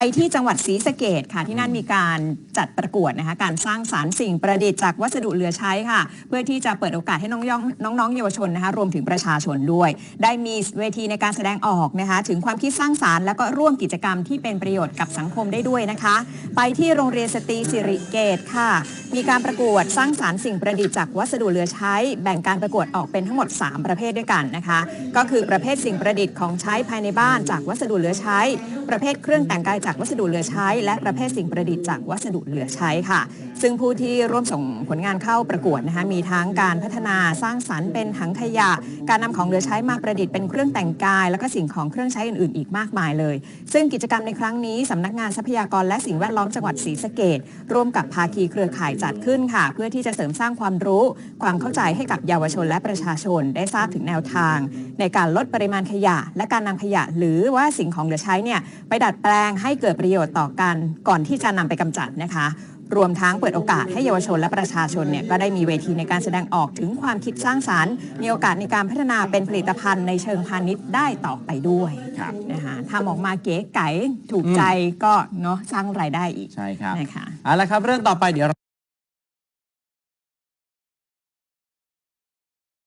ไปที่จังหวัดศรีสะเกดค่ะ ที่นั่นมีการจัดประกวดนะคะ การสร้างสารรค์สิ่งประดิษฐ์จากวัสดุเหลือใช้ค่ะ เพื่อที่จะเปิดโอกาสให้น้องๆน้องๆเยาวชนนะคะ รวมถึงประชาชนด้วย ได้มีเวทีในการแสดงออกนะคะ ถึงความคิดสร้างสารรค์แล้วก็ร่วมกิจกรรมที่เป็นประโยชน์กับสังคมได้ด้วยนะคะ ไปที่โรงเรียนสตรีสิริเกตค่ะ มีการประกวดสร้างสารรค์สิ่งประดิษฐ์จากวัสดุเหลือใช้ แบ่งการประกวดออกเป็นทั้งหมด 3 ประเภทด้วยกันนะคะ ก็คือประเภทสิ่งประดิษฐ์ของใช้ภายในบ้านจากวัสดุเหลือใช้ ประเภทเครื่องแต่งกายจากวัสดุเหลือใช้ และประเภทสิ่งประดิษฐ์จากวัสดุเหลือใช้ค่ะ ซึ่งผู้ที่ร่วมส่งผลงานเข้าประกวดนะคะมีทั้งการพัฒนาสร้างสรรค์เป็นถังขยะ การนำของเหลือใช้มาประดิษฐ์เป็นเครื่องแต่งกาย แล้วก็สิ่งของเครื่องใช้อื่นๆ อีกมากมายเลย ซึ่งกิจกรรมในครั้งนี้สำนักงานทรัพยากรและสิ่งแวดล้อมจังหวัดศรีสะเกดร่วมกับภาคีเครือข่ายจัดขึ้นค่ะ เพื่อที่จะเสริมสร้างความรู้ ความเข้าใจให้กับเยาวชนและประชาชนได้ทราบถึงแนวทาง ในการลดปริมาณขยะ และการนำขยะ หรือว่าสิ่งของเหลือใช้เนี่ยไปดัดแปลงให้เกิดประโยชน์ต่อกันก่อนที่จะนำไปกำจัดนะคะ รวมทั้งเปิดโอกาสให้เยาวชนและประชาชนเนี่ยก็ได้มีเวทีในการแสดงออกถึงความคิดสร้างสารรค์ มีโอกาสในการพัฒนาเป็นผลิตภัณฑ์ในเชิงพาณิชย์ได้ต่อไปด้วยครับนะคะทำออกมาเก๋ไก๋ถูกใจก็เนาะสร้างรายได้อีกใช่ครับนะคะเอาละครับเรื่องต่อไปเดี๋ยว